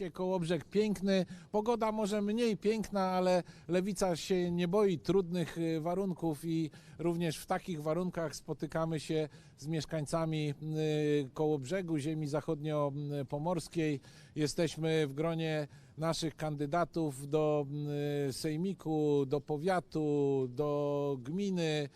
Rzeczywiście Kołobrzeg piękny, pogoda może mniej piękna, ale Lewica się nie boi trudnych y, warunków i również w takich warunkach spotykamy się z mieszkańcami y, Kołobrzegu, ziemi zachodnio-pomorskiej. Jesteśmy w gronie naszych kandydatów do y, sejmiku, do powiatu, do gminy.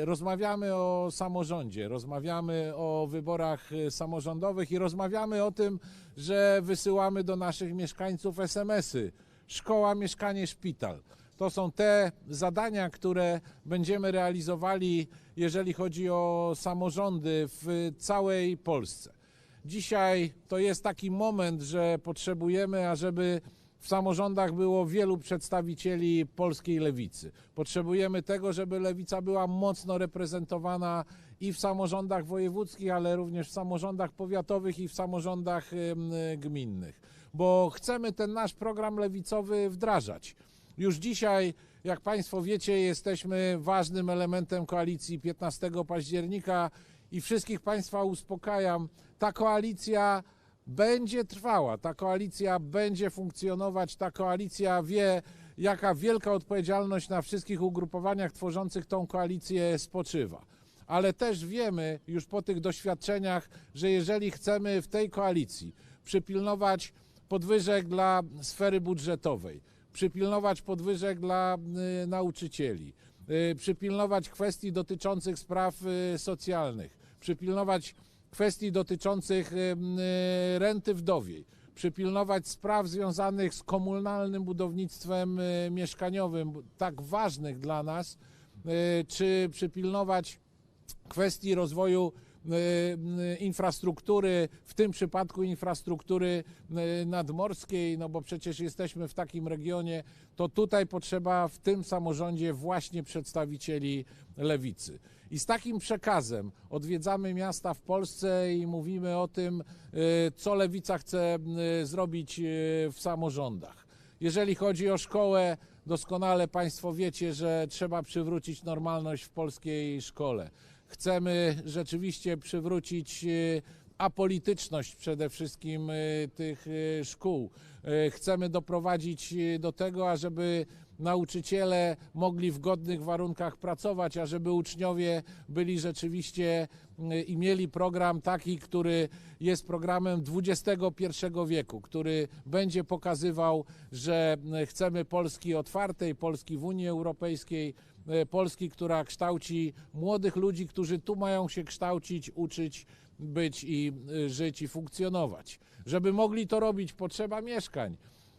Y, Rozmawiamy o samorządzie, rozmawiamy o wyborach y, samorządowych i rozmawiamy o tym, że wysyłamy do naszych mieszkańców SMS-y. Szkoła, mieszkanie, szpital. To są te zadania, które będziemy realizowali, jeżeli chodzi o samorządy w całej Polsce. Dzisiaj to jest taki moment, że potrzebujemy, ażeby w samorządach było wielu przedstawicieli polskiej lewicy. Potrzebujemy tego, żeby lewica była mocno reprezentowana i w samorządach wojewódzkich, ale również w samorządach powiatowych i w samorządach gminnych, bo chcemy ten nasz program lewicowy wdrażać. Już dzisiaj, jak Państwo wiecie, jesteśmy ważnym elementem koalicji 15 października i wszystkich Państwa uspokajam, ta koalicja będzie trwała, ta koalicja będzie funkcjonować, ta koalicja wie, jaka wielka odpowiedzialność na wszystkich ugrupowaniach tworzących tą koalicję spoczywa. Ale też wiemy już po tych doświadczeniach, że jeżeli chcemy w tej koalicji przypilnować podwyżek dla sfery budżetowej, przypilnować podwyżek dla y, nauczycieli, y, przypilnować kwestii dotyczących spraw y, socjalnych, przypilnować kwestii dotyczących y, renty wdowiej, przypilnować spraw związanych z komunalnym budownictwem y, mieszkaniowym, tak ważnych dla nas, y, czy przypilnować kwestii rozwoju infrastruktury, w tym przypadku infrastruktury y, nadmorskiej, no bo przecież jesteśmy w takim regionie, to tutaj potrzeba w tym samorządzie właśnie przedstawicieli lewicy. I z takim przekazem odwiedzamy miasta w Polsce i mówimy o tym, y, co lewica chce y, zrobić y, w samorządach. Jeżeli chodzi o szkołę, doskonale Państwo wiecie, że trzeba przywrócić normalność w polskiej szkole. Chcemy rzeczywiście przywrócić e, apolityczność przede wszystkim e, tych e, szkół. Chcemy doprowadzić do tego, ażeby nauczyciele mogli w godnych warunkach pracować, a żeby uczniowie byli rzeczywiście i mieli program taki, który jest programem XXI wieku, który będzie pokazywał, że chcemy Polski otwartej, Polski w Unii Europejskiej, Polski, która kształci młodych ludzi, którzy tu mają się kształcić, uczyć, być i y, żyć i funkcjonować. Żeby mogli to robić, potrzeba mieszkań.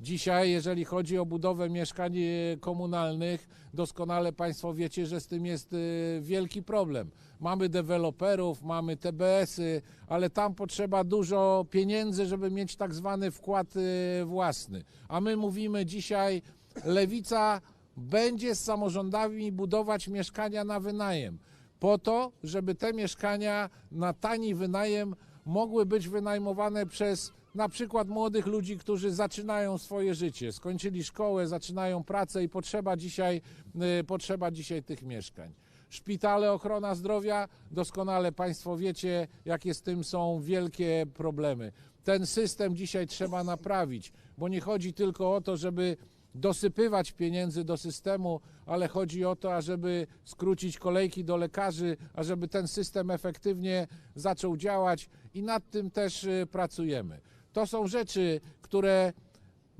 Dzisiaj, jeżeli chodzi o budowę mieszkań e, komunalnych, doskonale Państwo wiecie, że z tym jest e, wielki problem. Mamy deweloperów, mamy TBS-y, ale tam potrzeba dużo pieniędzy, żeby mieć tak zwany wkład e, własny. A my mówimy dzisiaj, lewica będzie z samorządami budować mieszkania na wynajem po to, żeby te mieszkania na tani wynajem mogły być wynajmowane przez na przykład młodych ludzi, którzy zaczynają swoje życie, skończyli szkołę, zaczynają pracę i potrzeba dzisiaj, y, potrzeba dzisiaj tych mieszkań. Szpitale, ochrona zdrowia, doskonale Państwo wiecie, jakie z tym są wielkie problemy. Ten system dzisiaj trzeba naprawić, bo nie chodzi tylko o to, żeby dosypywać pieniędzy do systemu, ale chodzi o to, ażeby skrócić kolejki do lekarzy, ażeby ten system efektywnie zaczął działać i nad tym też y, pracujemy. To są rzeczy, które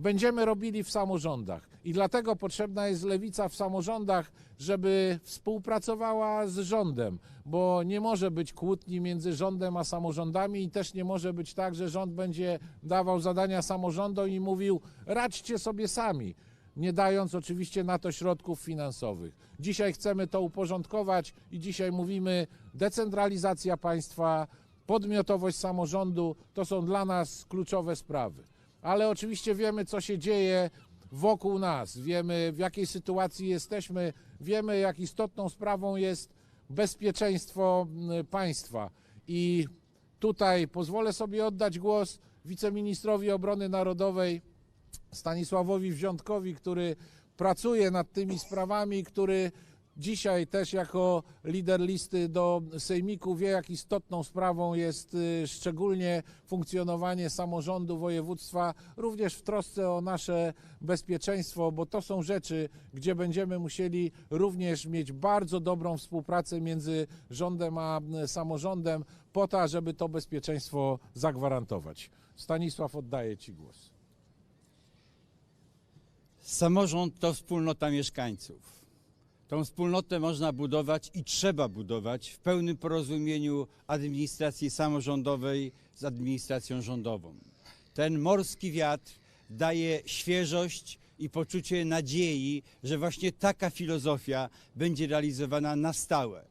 będziemy robili w samorządach i dlatego potrzebna jest lewica w samorządach, żeby współpracowała z rządem, bo nie może być kłótni między rządem a samorządami i też nie może być tak, że rząd będzie dawał zadania samorządom i mówił radźcie sobie sami, nie dając oczywiście na to środków finansowych. Dzisiaj chcemy to uporządkować i dzisiaj mówimy decentralizacja państwa, podmiotowość samorządu to są dla nas kluczowe sprawy. Ale oczywiście wiemy, co się dzieje wokół nas, wiemy, w jakiej sytuacji jesteśmy, wiemy, jak istotną sprawą jest bezpieczeństwo mm, państwa. I tutaj pozwolę sobie oddać głos wiceministrowi obrony narodowej Stanisławowi Wziątkowi, który pracuje nad tymi sprawami, który dzisiaj też jako lider listy do Sejmiku wie, jak istotną sprawą jest y, szczególnie funkcjonowanie samorządu województwa, również w trosce o nasze bezpieczeństwo, bo to są rzeczy, gdzie będziemy musieli również mieć bardzo dobrą współpracę między rządem a samorządem po to, żeby to bezpieczeństwo zagwarantować. Stanisław, oddaję Ci głos. Samorząd to wspólnota mieszkańców. Tą wspólnotę można budować i trzeba budować w pełnym porozumieniu administracji samorządowej z administracją rządową. Ten morski wiatr daje świeżość i poczucie nadziei, że właśnie taka filozofia będzie realizowana na stałe.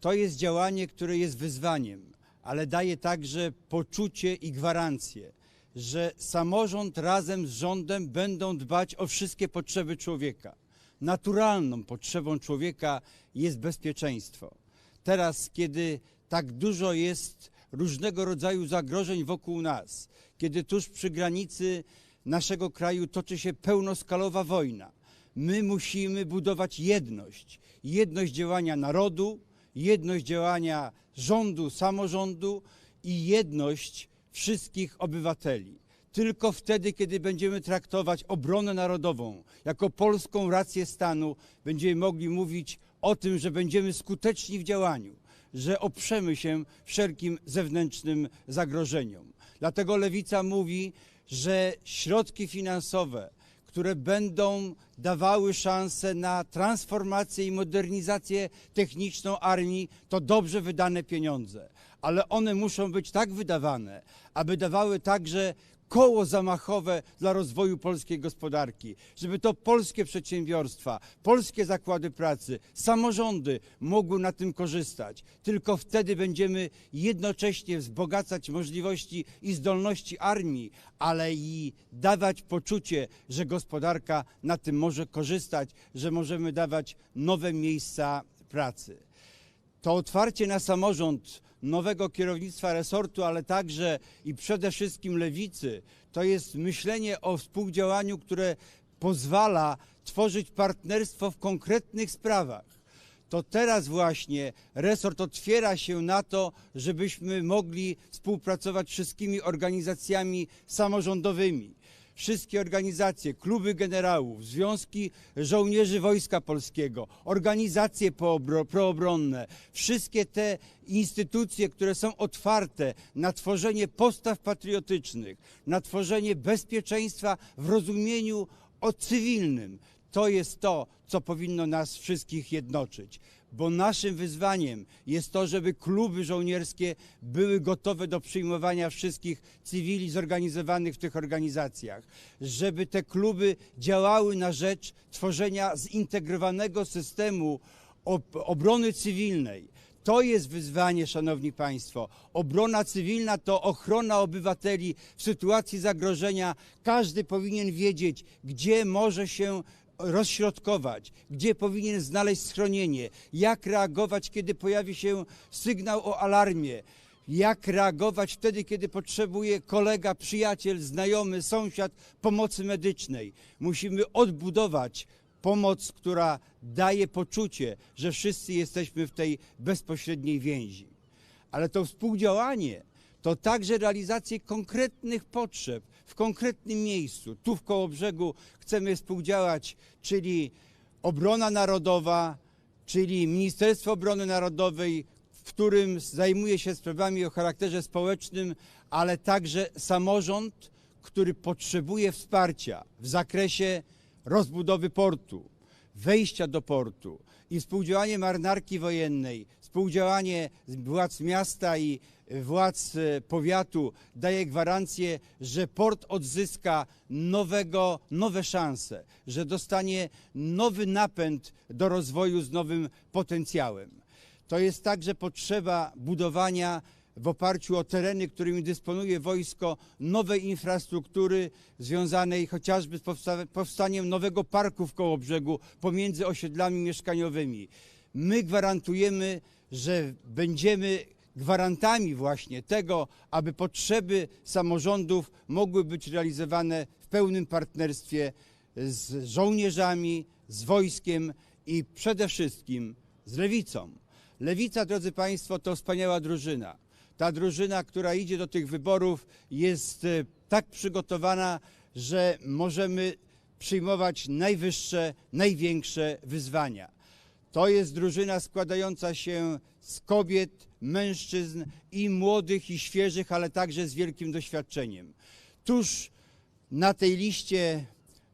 To jest działanie, które jest wyzwaniem, ale daje także poczucie i gwarancję, że samorząd razem z rządem będą dbać o wszystkie potrzeby człowieka. Naturalną potrzebą człowieka jest bezpieczeństwo. Teraz, kiedy tak dużo jest różnego rodzaju zagrożeń wokół nas, kiedy tuż przy granicy naszego kraju toczy się pełnoskalowa wojna, my musimy budować jedność. Jedność działania narodu, jedność działania rządu, samorządu i jedność wszystkich obywateli. Tylko wtedy, kiedy będziemy traktować obronę narodową jako polską rację stanu, będziemy mogli mówić o tym, że będziemy skuteczni w działaniu, że oprzemy się wszelkim zewnętrznym zagrożeniom. Dlatego Lewica mówi, że środki finansowe, które będą dawały szansę na transformację i modernizację techniczną armii, to dobrze wydane pieniądze. Ale one muszą być tak wydawane, aby dawały także koło zamachowe dla rozwoju polskiej gospodarki, żeby to polskie przedsiębiorstwa, polskie zakłady pracy, samorządy mogły na tym korzystać. Tylko wtedy będziemy jednocześnie wzbogacać możliwości i zdolności armii, ale i dawać poczucie, że gospodarka na tym może korzystać, że możemy dawać nowe miejsca pracy to otwarcie na samorząd nowego kierownictwa resortu, ale także i przede wszystkim lewicy, to jest myślenie o współdziałaniu, które pozwala tworzyć partnerstwo w konkretnych sprawach. To teraz właśnie resort otwiera się na to, żebyśmy mogli współpracować z wszystkimi organizacjami samorządowymi wszystkie organizacje, kluby generałów, związki żołnierzy Wojska Polskiego, organizacje proobronne, wszystkie te instytucje, które są otwarte na tworzenie postaw patriotycznych, na tworzenie bezpieczeństwa w rozumieniu o cywilnym. To jest to, co powinno nas wszystkich jednoczyć bo naszym wyzwaniem jest to, żeby kluby żołnierskie były gotowe do przyjmowania wszystkich cywili zorganizowanych w tych organizacjach, żeby te kluby działały na rzecz tworzenia zintegrowanego systemu ob- obrony cywilnej. To jest wyzwanie, Szanowni Państwo. Obrona cywilna to ochrona obywateli w sytuacji zagrożenia. Każdy powinien wiedzieć, gdzie może się rozśrodkować, gdzie powinien znaleźć schronienie, jak reagować, kiedy pojawi się sygnał o alarmie, jak reagować wtedy, kiedy potrzebuje kolega, przyjaciel, znajomy, sąsiad pomocy medycznej. Musimy odbudować pomoc, która daje poczucie, że wszyscy jesteśmy w tej bezpośredniej więzi. Ale to współdziałanie to także realizację konkretnych potrzeb w konkretnym miejscu. Tu w Kołobrzegu chcemy współdziałać, czyli obrona narodowa, czyli Ministerstwo Obrony Narodowej, w którym zajmuje się sprawami o charakterze społecznym, ale także samorząd, który potrzebuje wsparcia w zakresie rozbudowy portu, wejścia do portu i współdziałanie marynarki wojennej, współdziałanie władz miasta i władz e, powiatu daje gwarancję, że port odzyska nowego, nowe szanse, że dostanie nowy napęd do rozwoju z nowym potencjałem. To jest także potrzeba budowania w oparciu o tereny, którymi dysponuje wojsko, nowej infrastruktury związanej chociażby z powsta- powstaniem nowego parku w Kołobrzegu pomiędzy osiedlami mieszkaniowymi. My gwarantujemy, że będziemy gwarantami właśnie tego, aby potrzeby samorządów mogły być realizowane w pełnym partnerstwie z żołnierzami, z wojskiem i przede wszystkim z lewicą. Lewica, drodzy Państwo, to wspaniała drużyna. Ta drużyna, która idzie do tych wyborów, jest e, tak przygotowana, że możemy przyjmować najwyższe, największe wyzwania. To jest drużyna składająca się z kobiet, mężczyzn i młodych i świeżych, ale także z wielkim doświadczeniem. Tuż na tej liście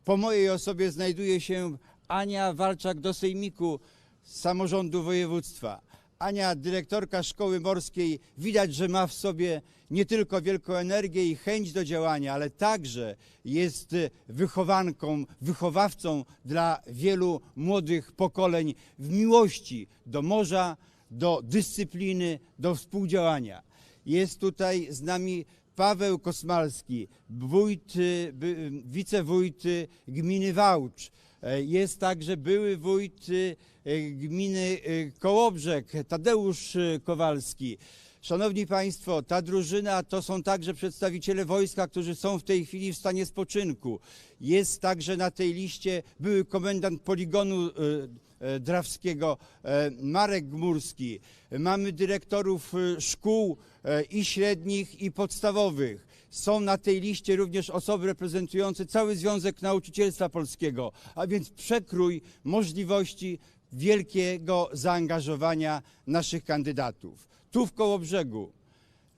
po mojej osobie znajduje się Ania Walczak do Sejmiku z samorządu województwa. Ania, dyrektorka szkoły morskiej, widać, że ma w sobie nie tylko wielką energię i chęć do działania, ale także jest wychowanką, wychowawcą dla wielu młodych pokoleń w miłości do morza, do dyscypliny, do współdziałania. Jest tutaj z nami Paweł Kosmalski, wójt, wicewójt gminy Wałcz. E, Jest także były wójt y, gminy y, Kołobrzeg, Tadeusz Kowalski. Szanowni Państwo, ta drużyna to są także przedstawiciele wojska, którzy są w tej chwili w stanie spoczynku. Jest także na tej liście były komendant poligonu drawskiego e, Marek Gmurski. Mamy dyrektorów szkół e, i średnich, i podstawowych. Są na tej liście również osoby reprezentujące cały Związek Nauczycielstwa Polskiego, a więc przekrój możliwości wielkiego zaangażowania naszych kandydatów. Tu w Kołobrzegu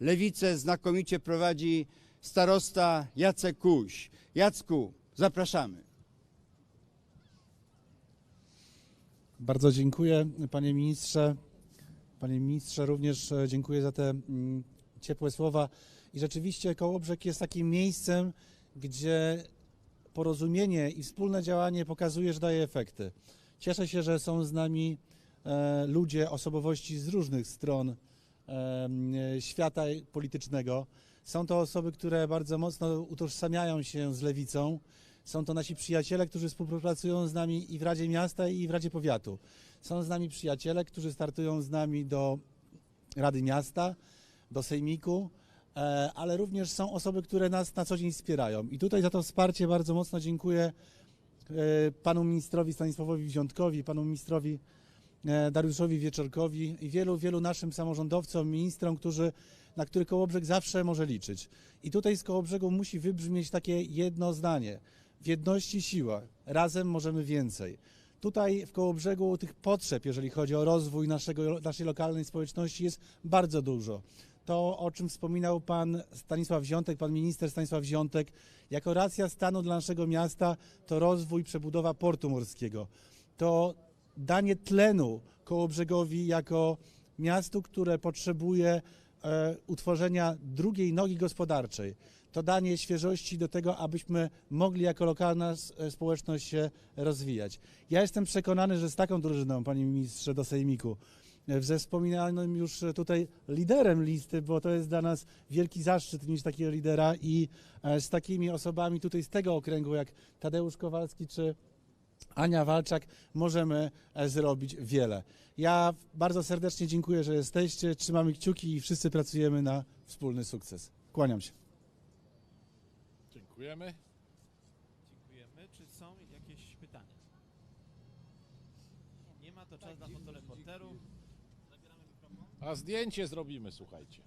lewicę znakomicie prowadzi starosta Jacek Kuś. Jacku, zapraszamy. Bardzo dziękuję, panie ministrze. Panie ministrze, również e, dziękuję za te mm, ciepłe słowa. I rzeczywiście Kołobrzeg jest takim miejscem, gdzie porozumienie i wspólne działanie pokazuje, że daje efekty. Cieszę się, że są z nami e, ludzie, osobowości z różnych stron e, świata politycznego. Są to osoby, które bardzo mocno utożsamiają się z lewicą. Są to nasi przyjaciele, którzy współpracują z nami i w Radzie Miasta, i w Radzie Powiatu. Są z nami przyjaciele, którzy startują z nami do Rady Miasta, do Sejmiku, ale również są osoby, które nas na co dzień wspierają. I tutaj za to wsparcie bardzo mocno dziękuję e, panu ministrowi Stanisławowi Wziątkowi, panu ministrowi e, Dariuszowi Wieczorkowi i wielu, wielu naszym samorządowcom, ministrom, którzy, na których Kołobrzeg zawsze może liczyć. I tutaj z Kołobrzegu musi wybrzmieć takie jedno zdanie. W jedności siła. Razem możemy więcej. Tutaj w Kołobrzegu tych potrzeb, jeżeli chodzi o rozwój naszego, naszej lokalnej społeczności jest bardzo dużo. To, o czym wspominał pan Stanisław Wziątek, pan minister Stanisław Wziątek, jako racja stanu dla naszego miasta to rozwój, przebudowa portu morskiego. To danie tlenu Kołobrzegowi jako miastu, które potrzebuje e, utworzenia drugiej nogi gospodarczej. To danie świeżości do tego, abyśmy mogli jako lokalna e, społeczność się rozwijać. Ja jestem przekonany, że z taką drużyną, panie ministrze, do Sejmiku, ze wspominanym już tutaj liderem listy, bo to jest dla nas wielki zaszczyt mieć takiego lidera i e, z takimi osobami tutaj z tego okręgu, jak Tadeusz Kowalski czy Ania Walczak, możemy e, zrobić wiele. Ja bardzo serdecznie dziękuję, że jesteście, trzymamy kciuki i wszyscy pracujemy na wspólny sukces. Kłaniam się. Dziękujemy. Dziękujemy. Czy są jakieś pytania? Nie ma to czas dla fotoreporterów. A zdjęcie zrobimy, słuchajcie.